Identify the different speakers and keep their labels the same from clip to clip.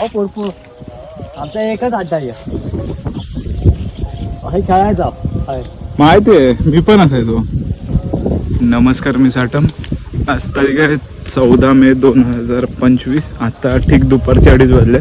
Speaker 1: हो भरपूर आमचा एकच अड्डा आहे. खेळायचा.
Speaker 2: माहिती आहे मी पण असायचो नमस्कार मी साटम आज तारीख आहे चौदा मे दोन हजार पंचवीस. आता ठीक दुपारचे अडीच वाजले.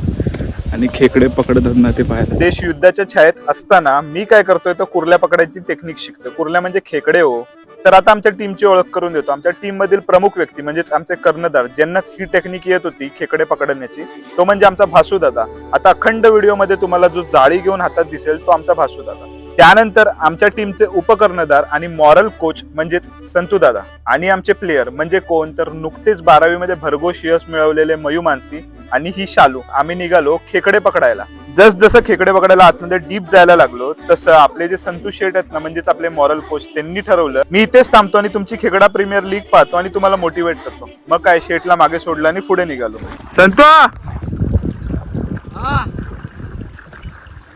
Speaker 2: आणि खेकडे पकडत ना ते पाहायला.
Speaker 3: देश युद्धाच्या छायेत असताना मी काय करतोय तर कुर्ल्या पकडायची टेक्निक शिकतो कुर्ल्या म्हणजे खेकडे हो. तर आता आमच्या टीमची ओळख करून देतो. आमच्या टीम मधील प्रमुख व्यक्ती म्हणजेच आमचे कर्णधार ज्यांनाच ही टेक्निक येत होती खेकडे पकडण्याची तो म्हणजे आमचा भासू दादा आता अखंड व्हिडिओमध्ये तुम्हाला जो जाळी घेऊन हातात दिसेल तो आमचा भासू दादा त्यानंतर आमच्या टीमचे उपकर्णधार आणि मॉरल कोच म्हणजेच संतू दादा आणि आमचे प्लेयर म्हणजे कोण? तर नुकतेच बारावी मध्ये भरघोष यश मिळवलेले मयू मानसी आणि ही शालू. आम्ही निघालो खेकडे पकडायला. जस जसं खेकडे पकडायला आतमध्ये डीप जायला लागलो तसं आपले जे संतोष शेट आहेत ना म्हणजेच आपले मॉरल कोच त्यांनी ठरवलं. मी इथेच थांबतो आणि तुमची खेकडा प्रीमियर लीग पाहतो आणि तुम्हाला मोटिवेट करतो. मग काय शेटला मागे सोडलं आणि पुढे निघालो.
Speaker 2: संतो!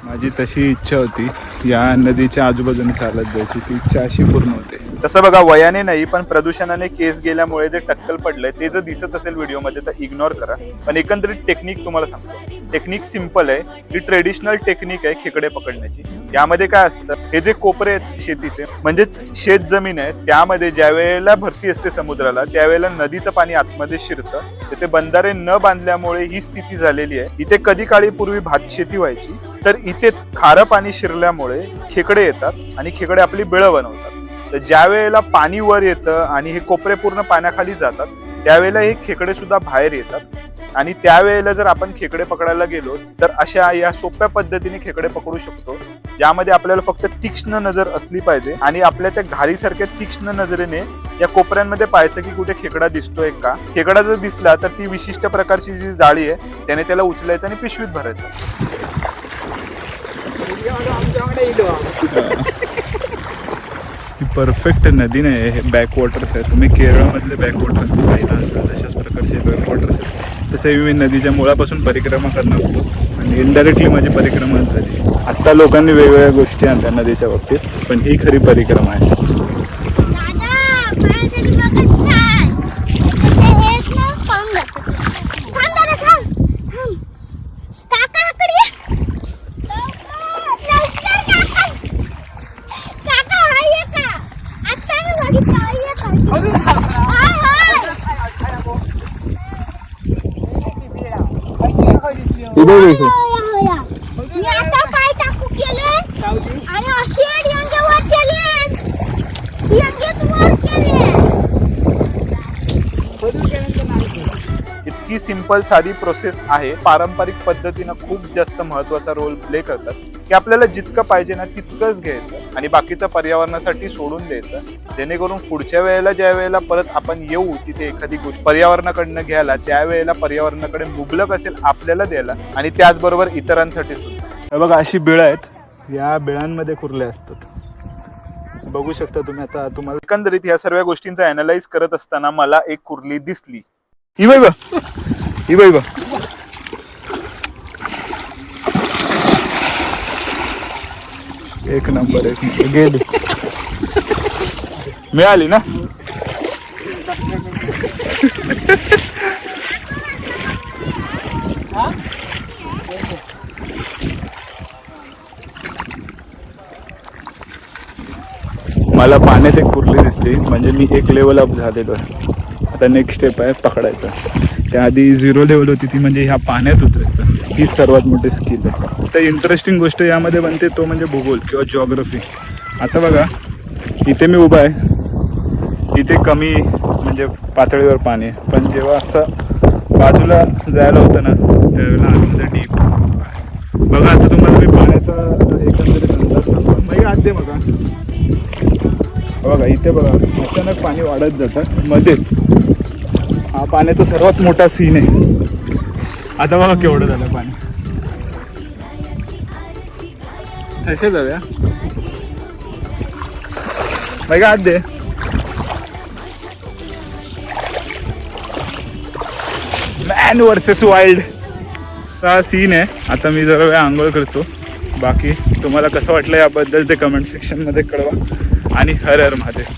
Speaker 2: माझी तशी इच्छा होती. या नदीच्या आजूबाजूने चालत जायची ती इच्छा अशी पूर्ण होते.
Speaker 3: तसं बघा वयाने नाही पण प्रदूषणाने केस गेल्यामुळे जे टक्कल पडलंय ते जर दिसत असेल व्हिडिओमध्ये तर इग्नोर करा. पण एकंदरीत टेक्निक तुम्हाला सांगतो. टेक्निक सिंपल आहे. ही ट्रेडिशनल टेक्निक आहे खेकडे पकडण्याची. यामध्ये काय असतं हे जे कोपरे आहेत शेतीचे म्हणजेच शेत जमीन आहे त्यामध्ये ज्या वेळेला भरती असते समुद्राला त्यावेळेला नदीचं पाणी आतमध्ये शिरतं. त्याचे बंधारे न बांधल्यामुळे ही स्थिती झालेली आहे. इथे कधी काळी पूर्वी भात शेती व्हायची तर इथेच खारं पाणी शिरल्यामुळे खेकडे येतात आणि खेकडे आपली बिळं बनवतात. तर ज्या वेळेला पाणी वर येतं आणि हे कोपरे पूर्ण पाण्याखाली जातात त्यावेळेला हे खेकडे सुद्धा बाहेर येतात. आणि त्यावेळेला जर आपण खेकडे पकडायला गेलो तर अशा या सोप्या पद्धतीने खेकडे पकडू शकतो ज्यामध्ये आपल्याला फक्त तीक्ष्ण नजर असली पाहिजे आणि आपल्या त्या घारीसारख्या तीक्ष्ण नजरेने या कोपऱ्यांमध्ये पाहायचं की कुठे खेकडा दिसतोय का. खेकडा जर दिसला तर ती विशिष्ट प्रकारची जी जाळी आहे त्याने त्याला उचलायचं आणि पिशवीत भरायचं.
Speaker 2: परफेक्ट नदी नाही हे बॅकवॉटर्स आहे. तुम्ही केरळमधले बॅकवॉटर्स पाहिलं असाल तशाच प्रकारचे बॅकवॉटर्स आहेत. तसे मी नदीच्या मुळापासून परिक्रमा करणार होतो. आणि इनडायरेक्टली माझी परिक्रमा झाली. आत्ता लोकांनी वेगवेगळ्या गोष्टी आणल्या नदीच्या बाबतीत पण ही खरी परिक्रमा आहे
Speaker 4: दादा माझ्यासाठी बघत छान ते हेच ना पाहून जातात थांब दादा थांब थांब काका इकडे ये. लवकर, लवकर काका काका हाय ये का आता मी बघितलं हाय ये का हाय हाय होया, होया. मी आता पाय टाकू केले आणि असे यंगे वर केले यंगेच वर केले
Speaker 3: इतकी सिंपल साधी प्रोसेस आहे. पारंपरिक पद्धतीनं खूप जास्त महत्त्वाचा रोल प्ले करतात. की आपल्याला जितकं पाहिजे ना तितकंच घ्यायचं आणि बाकीचं पर्यावरणासाठी सोडून द्यायचं. जेणेकरून पुढच्या वेळेला ज्या वेळेला परत आपण येऊ तिथे एखादी गोष्ट पर्यावरणाकडनं घ्यायला त्यावेळेला पर्यावरणाकडे मुबलक असेल आपल्याला द्यायला आणि त्याचबरोबर इतरांसाठी सुद्धा.
Speaker 2: बघा अशी बिळं आहेत. या बिळांमध्ये कुर्ले असतात. बघू शकता तुम्ही आता तुम्हाला
Speaker 3: एकंदरीत या सर्व गोष्टींचा अनालाइज करत असताना मला एक कुर्ली दिसली. ही बा ही बाई बा
Speaker 2: एक नंबर एक नंबर गेली मिळाली ना मला पाण्यात एक कुर्ली दिसली. म्हणजे मी एक लेवल अप झालेलो आहे. आता नेक्स्ट स्टेप आहे पकडायचा. त्याआधी झिरो लेवल होती ती म्हणजे ह्या पाण्यात उतरायचं. ही सर्वात मोठी स्किल आहे. तर इंटरेस्टिंग गोष्ट यामध्ये बनते तो म्हणजे भूगोल किंवा जॉग्रफी आता बघा इथे मी उभा आहे. इथे कमी म्हणजे पातळीवर पाणी आहे. पण जेव्हा असं बाजूला जायला होतं ना त्यावेळेला आतमध्ये म्हणजे डीप बघा आता तुम्हाला मी पाण्याचा एकंदरीत अंदाज सांगतो. म्हणजे आद्य बघा. बघा इथे बघा अचानक पाणी वाढत जातं मध्येच. हा पाण्याचा सर्वात मोठा सीन आहे. आता बघा केवढं झालं पाणी. असे जाऊया. बघा आत दे. मॅन वर्सेस वाईल्ड हा सीन आहे. आता मी जरा वेळ आंघोळ करतो. बाकी तुम्हाला कसं वाटलं याबद्दल ते कमेंट सेक्शनमध्ये कळवा. आणि हर हर महादेव.